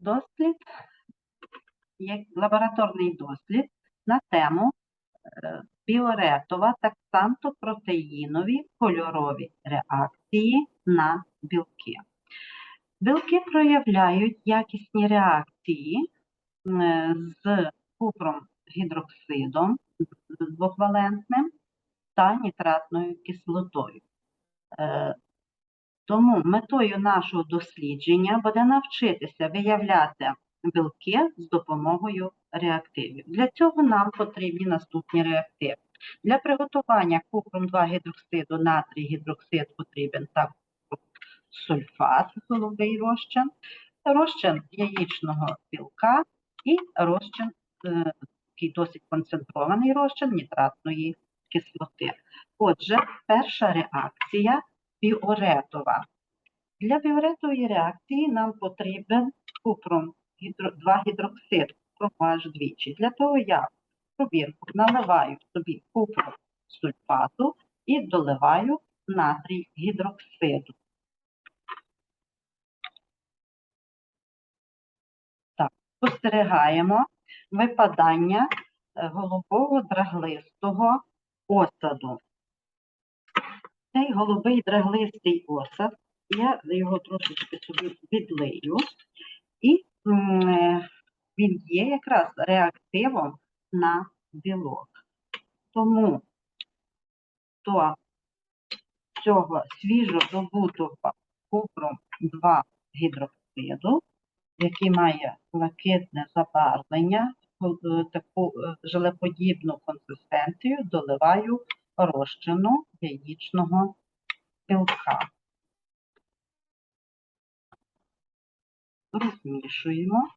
дослід, лабораторний дослід на тему е, біоретова таксантопротеїнові кольорові реакції на білки. Білки проявляють якісні реакції е, з купром гідроксидом двохвалентним та нітратною кислотою. Тому метою нашого дослідження буде навчитися виявляти білки з допомогою реактивів. Для цього нам потрібні наступні реактиви. Для приготування купром 2 гідроксиду натрій гідроксид потрібен також сульфат, голубий розчин, розчин яєчного білка і розчин, е, такий досить концентрований розчин нітратної кислоти. Отже, перша реакція біоретова. Для біоретової реакції нам потрібен купром 2 гідроксид, купром аж двічі. Для того я в пробірку наливаю собі купром сульфату і доливаю натрій гідроксиду. Так, спостерігаємо випадання е, голубого драглистого осаду. Цей голубий драглистий осад, я його трошечки собі відлию, і він є якраз реактивом на білок. Тому до цього свіжодобутого купром 2 гідроксиду, який має блакитне забарвлення, е, таку е, желеподібну консистенцію, доливаю розчину яєчного білка. Розмішуємо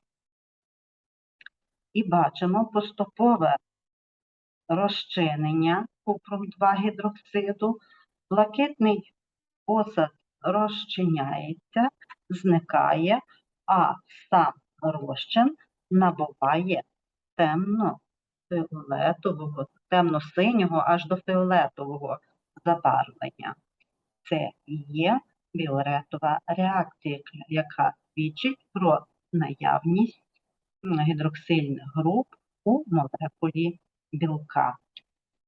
і бачимо поступове розчинення купром 2 гідроксиду. Блакитний осад розчиняється, зникає, а сам розчин набуває темно-фіолетового, темно-синього аж до фіолетового забарвлення. Це є біоретова реакція, яка свідчить про наявність гідроксильних груп у молекулі білка.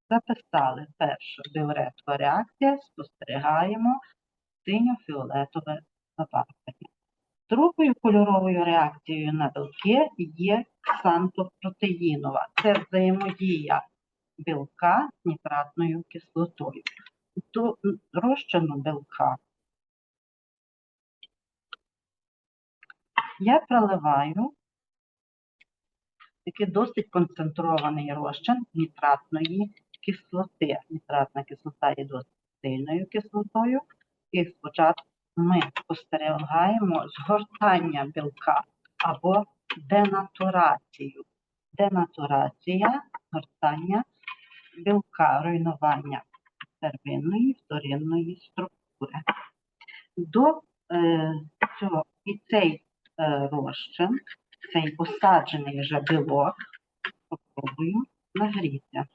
Записали першу біоретова реакція, спостерігаємо синьо-фіолетове забарвлення. Другою кольоровою реакцією на білки є ксантопротеїнова. Це взаємодія білка з нітратною кислотою. До розчину білка я проливаю такий досить концентрований розчин нітратної кислоти. Нітратна кислота є досить сильною кислотою. І спочатку ми спостерігаємо згортання білка або денатурацію. Денатурація, згортання білка, руйнування первинної, вторинної структури. До е, цього і цей е, розчин, цей осаджений вже білок, попробую нагріти.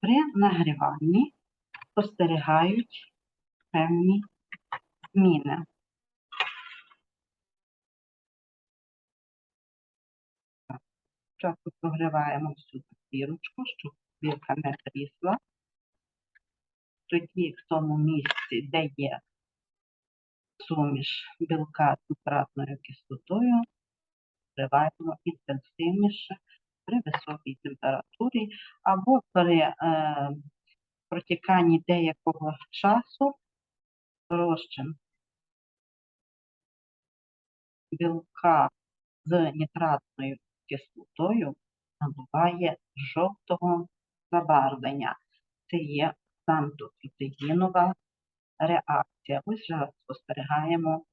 При нагріванні спостерігають певні зміни. Спочатку прогріваємо всю папірочку, щоб білка не трісла. Тоді в тому місці, де є суміш білка з нітратною кислотою, вкриваємо інтенсивніше при високій температурі або при е, протіканні деякого часу розчин білка з нітратною кислотою набуває жовтого забарвлення. Це є сантопротеїнова реакція. Ось зараз спостерігаємо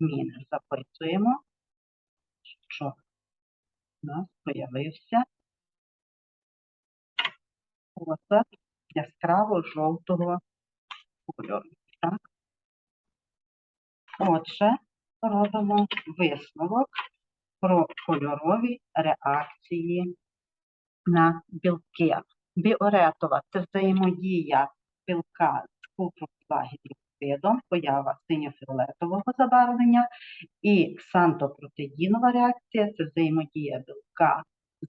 зміни. Записуємо, що у нас з'явився осад яскраво жовтого кольору. Отже, робимо висновок про кольорові реакції на білки. Біоретова це взаємодія білка з купром 2 гідроксиду поява синьо-фіолетового забарвлення, і ксантопротеїнова реакція це взаємодія білка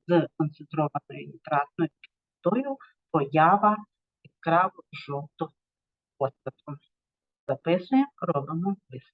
з концентрованою нітратною кислотою, поява яскраво жовтого освіту. Записуємо, робимо висновок.